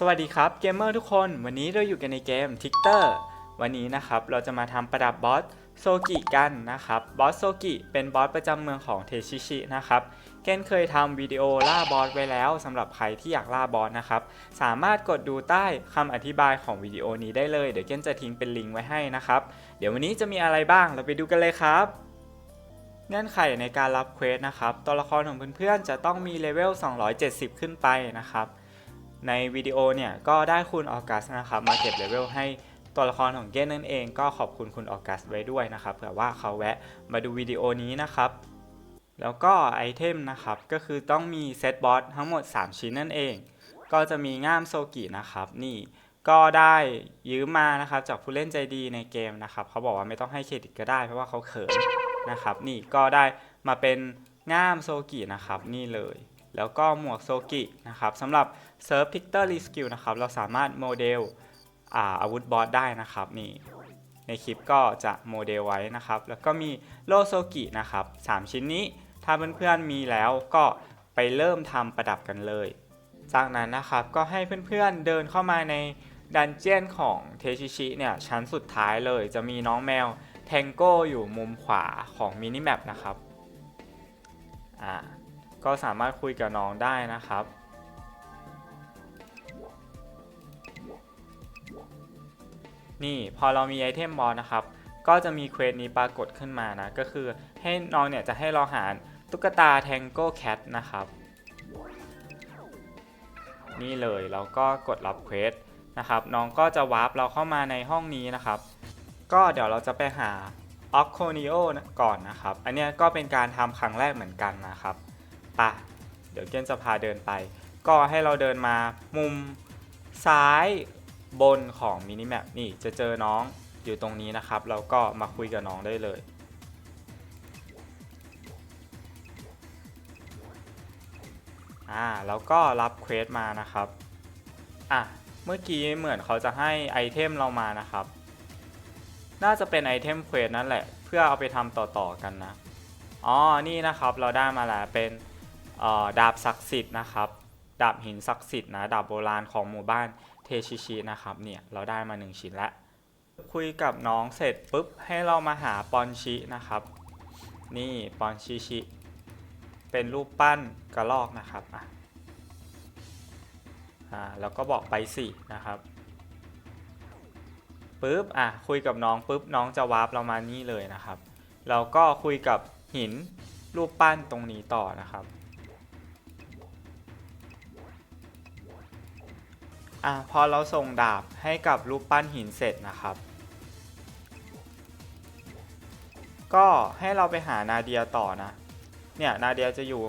สวัสดีครับเกมเมอร์ทุกคนวันนี้เราอยู่กันในเกม t i c t e r วันนี้นะครับเราจะมาทำประดับบอสโซกิกันนะครับบอสโซกิเป็นบอสประจำเมืองของเทชิชินะครับเกนเคยทำวิดีโอล่าบอสไว้แล้วสำหรับใครที่อยากล่าบอสนะครับสามารถกดดูใต้คำอธิบายของวิดีโอนี้ได้เลยเดี๋ยวเกนจะทิ้งเป็นลิงก์ไว้ให้นะครับเดี๋ยววันนี้จะมีอะไรบ้างเราไปดูกันเลยครับเงื่อนไขในการรับเควสนะครับตัวละครของเพื่อนๆจะต้องมีเลเวล270 ขึ้นไปนะครับ ในวิดีโอเนี่ยก็ได้คุณออกัสนะครับมาเก็บเลเวลให้ตัวละครของเกนนั่นเองก็ขอบคุณคุณออกัสไว้ด้วยนะครับเผื่อว่าเขาแวะมาดูวิดีโอนี้นะครับ แล้วก็ไอเทมนะครับก็คือต้องมีเซตบอสทั้งหมด 3 ชิ้นนั่นเอง ก็จะมีง่ามโซกินะครับนี่ก็ได้ยืมมานะครับจากผู้เล่นใจดีในเกมนะครับเขาบอกว่าไม่ต้องให้เครดิตก็ได้เพราะว่าเขาเขินนะครับ นี่ก็ได้มาเป็นง่ามโซกินะครับนี่เลย แล้วก็หมวกโซกินะครับสำหรับเซิร์ฟพิกเตอร์รีสกิลนะครับเราสามารถโมเดลอาวุธบอสได้นะครับนี่ในคลิปก็จะโมเดลไว้นะครับ แล้วก็มีโลโซกินะครับสามชิ้นนี้ถ้าเพื่อนๆมีแล้วก็ไปเริ่มทำประดับกันเลย จากนั้นนะครับก็ให้เพื่อนๆเดินเข้ามาในดันเจียนของเทชิชิเนี่ยชั้นสุดท้ายเลยจะมีน้องแมวแทงโก้อยู่มุมขวาของมินิแมปนะครับอ่า ก็สามารถคุยกับน้องได้นะครับ นี่พอเรามีไอเทมบอลนะครับ ก็จะมีเควสนี้ปรากฏขึ้นมานะ ก็คือให้น้องเนี่ยจะให้เราหาตุ๊กตาแทงโก้แคทนะครับ นี่เลยเราก็กดรับเควสนะครับ น้องก็จะวาร์ปเราเข้ามาในห้องนี้นะครับ ก็เดี๋ยวเราจะไปหาออคโคนิโอก่อนนะครับ อันเนี้ยก็เป็นการทำครั้งแรกเหมือนกันนะครับ ปะเดี๋ยวเกนจะพาเดินไป ก็ให้เราเดินมามุมซ้ายบนของมินิแมปนี่จะเจอน้องอยู่ตรงนี้นะครับเราก็มาคุยกับน้องได้เลย อ่า แล้วก็รับเควสมานะครับ อะ เมื่อกี้เหมือนเขาจะให้ไอเทมเรามานะครับ น่าจะเป็นไอเทมเควสนั่นแหละ เพื่อเอาไปทำต่อๆกันนะ อ๋อ นี่นะครับ เราได้มาแล้วเป็น ดาบศักดิ์สิทธิ์นะครับ ดาบหินศักดิ์สิทธิ์นะ ดาบโบราณของหมู่บ้านเทชิชินะครับ เนี่ย เราได้มา 1 ชิ้นแล้วคุยกับน้องเสร็จปุ๊บ ให้เรามาหาปอนชินะครับ นี่ปอนชิชิ เป็นรูปปั้นกระลอกนะครับ อะอ่าแล้วก็บอกไปสินะครับปุ๊บ อะ คุยกับน้องปุ๊บ น้องจะวาร์ปเรามานี่เลยนะครับเราก็คุยกับหินรูปปั้นตรงนี้ต่อนะครับ อะพอเราส่งดาบให้กับรูปปั้นหินเสร็จนะครับ ก็ให้เราไปหานาเดียต่อนะ เนี่ยนาเดียจะอยู่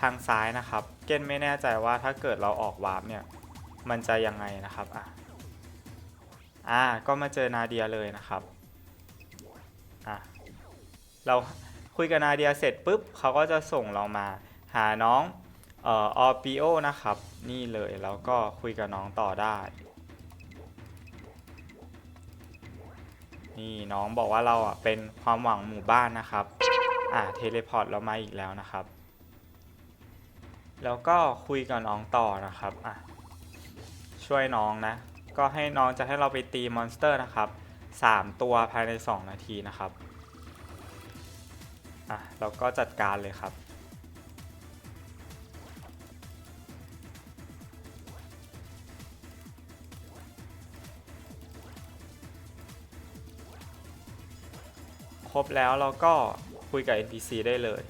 ทางซ้ายนะครับ เกนไม่แน่ใจว่าถ้าเกิดเราออกวาร์ปเนี่ย มันจะยังไงนะครับอะอ่าก็มาเจอนาเดียเลยนะครับอะเราคุยกับนาเดียเสร็จปุ๊บเขาก็จะส่งเรามาหาน้อง เอ่อออปิโอนะครับ นี่เลยแล้วก็คุยกับน้องต่อได้ นี่น้องบอกว่าเราอะเป็นความหวังหมู่บ้านนะครับ อ่าเทเลพอร์ตเรามาอีกแล้วนะครับ แล้วก็คุยกับน้องต่อนะครับอะช่วยน้องนะ ก็ให้น้องจะให้เราไปตีมอนสเตอร์นะครับ3 ตัวภายใน 2 นาทีนะครับอะเราก็จัดการเลยครับ ครบแล้วเราก็คุยกับ NPC ได้เลย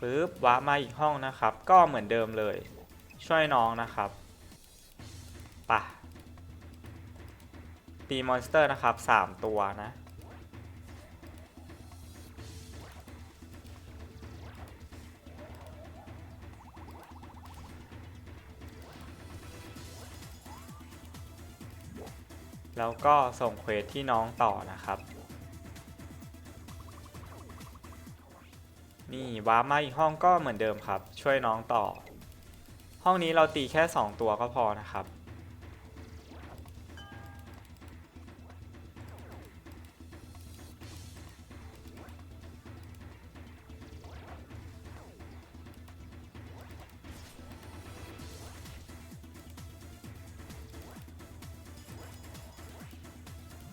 ปึ๊บว้ามาอีกห้องนะครับ ก็เหมือนเดิมเลย ช่วยน้องนะครับปะตีมอนสเตอร์นะครับ 3 ตัวนะ แล้วก็ส่งเควสที่น้องต่อนะครับ นี่ว้าร์ปมาอีกห้องก็เหมือนเดิมครับ ช่วยน้องต่อ ห้องนี้เราตีแค่ 2 ตัวก็พอนะครับ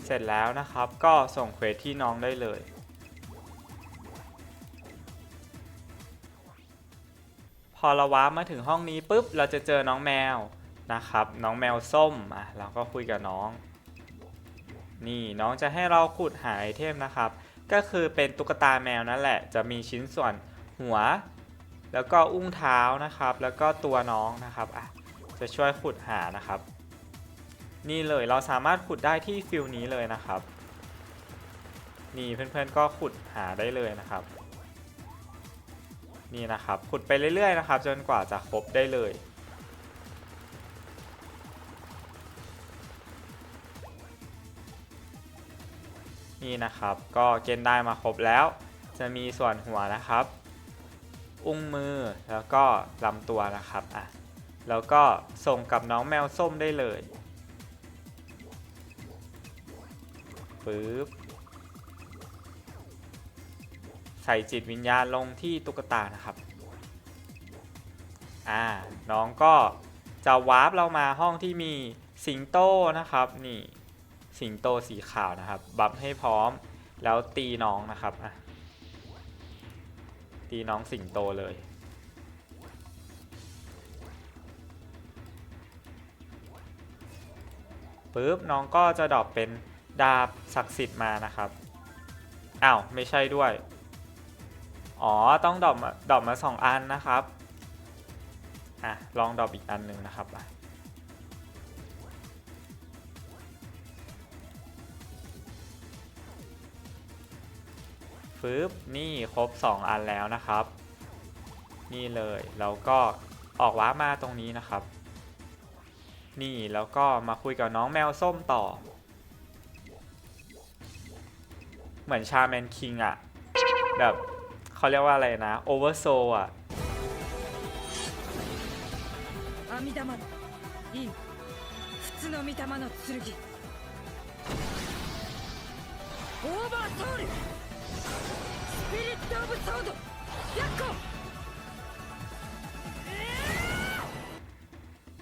เสร็จแล้วนะครับก็ส่งเควสที่น้องได้เลยพอเราว้ามาถึงห้องนี้ปุ๊บเราจะเจอน้องแมวนะครับ น้องแมวส้มอะเราก็คุยกับน้อง นี่น้องจะให้เราขุดหาไอเทมนะครับ ก็คือเป็นตุ๊กตาแมวนั่นแหละ จะมีชิ้นส่วนหัว แล้วก็อุ้งเท้านะครับ แล้วก็ตัวน้องนะครับอะจะช่วยขุดหานะครับ นี่เลยเราสามารถขุดได้ที่ฟิลนี้เลยนะครับ นี่เพื่อนๆก็ขุดหาได้เลยนะครับ นี่นะครับขุดไปเรื่อยๆนะครับ จนกว่าจะครบได้เลยนี่นะครับก็เกณฑ์ได้มาครบแล้ว จะมีส่วนหัวนะครับ อุ้งมือแล้วก็ลำตัวนะครับอะแล้วก็ส่งกับน้องแมวส้มได้เลย ปึ๊บใส่จิตวิญญาณลงที่ตุ๊กตานะครับ อ่า น้องก็จะวาร์ปเรามาห้องที่มีสิงโตนะครับ นี่สิงโตสีขาวนะครับ บัฟให้พร้อมแล้วตีน้องนะครับอะตีน้องสิงโตเลยปุ๊บ น้องก็จะดรอปเป็น ดาบศักดิ์สิทธิ์มานะครับ อ้าว ไม่ใช่ด้วย อ๋อ ต้องดรอปมาดรอปมาสองอันนะครับ อะ ลองดรอปอีกอันหนึ่งนะครับฟึบนี่ครบ 2 อันแล้วนะครับ นี่เลยแล้วก็ออกว้ามาตรงนี้นะครับ นี่แล้วก็มาคุยกับน้องแมวส้มต่อ เหมือนชาแมนคิงอะแบบเขาเรียกว่าอะไรนะโอเวอร์โซอะ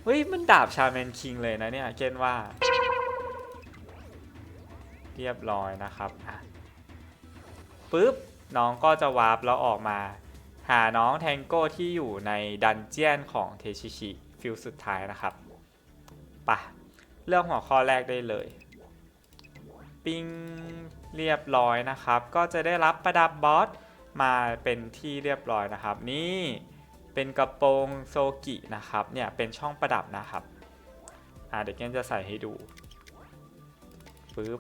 เฮ้ย มันดาบชาแมนคิงเลยนะเนี่ย เกนว่า เรียบร้อยนะครับ ปุ๊บน้องก็จะวาร์ปแล้วออกมา หาน้องแทงโก้ที่อยู่ในดันเจียนของเทชิชิฟิลสุดท้ายนะครับปะเรื่องหัวข้อแรกได้เลย ปิ้งเรียบร้อยนะครับ ก็จะได้รับประดับบอสมาเป็นที่เรียบร้อยนะครับ นี่เป็นกระโปรงโซกินะครับเนี่ยเป็นช่องประดับนะครับอ่าเดี๋ยวเกนจะใส่ให้ดูปึ๊บ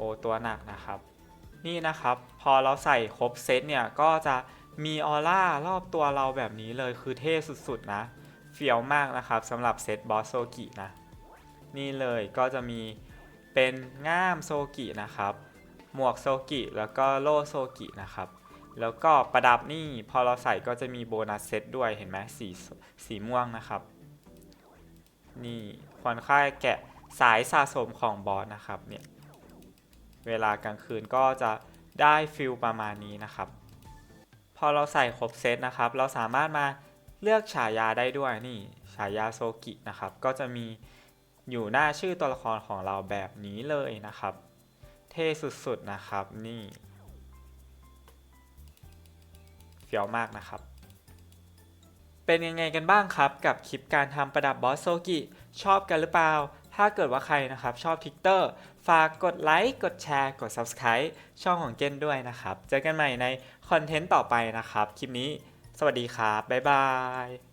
โอ้ตัวหนักนะครับ นี่นะครับพอเราใส่ครบเซตเนี่ยก็จะมีออร่ารอบตัวเราแบบนี้เลยคือเท่สุดๆนะเฟี้ยวมากนะครับสำหรับเซตบอสโซกินะ นี่เลยก็จะมีเป็นง่ามโซกินะครับ หมวกโซกิแล้วก็โล่โซกินะครับ แล้วก็ประดับนี่พอเราใส่ก็จะมีโบนัสเซตด้วยเห็นไหมสีสีม่วงนะครับ นี่ควันค่ายแกะสายสะสมของบอสนะครับเนี่ย เวลากลางคืนก็จะได้ฟิลประมาณนี้นะครับ พอเราใส่ครบเซตนะครับ เราสามารถมาเลือกฉายาได้ด้วยนี่ฉายาโซกินะครับ ก็จะมีอยู่หน้าชื่อตัวละครของเราแบบนี้เลยนะครับ เท่สุดๆนะครับนี่เฟี้ยวมากนะครับ เป็นยังไงกันบ้างครับ กับคลิปการทำประดับบอสโซกิ ชอบกันหรือเปล่า ถ้าเกิดว่าใครนะครับชอบทิกเตอร์ฝากกดไลค์กดแชร์กด Subscribe ช่องของเกนด้วยนะครับ เจอกันใหม่ในคอนเทนต์ต่อไปนะครับ คลิปนี้ สวัสดีครับ บ๊ายบาย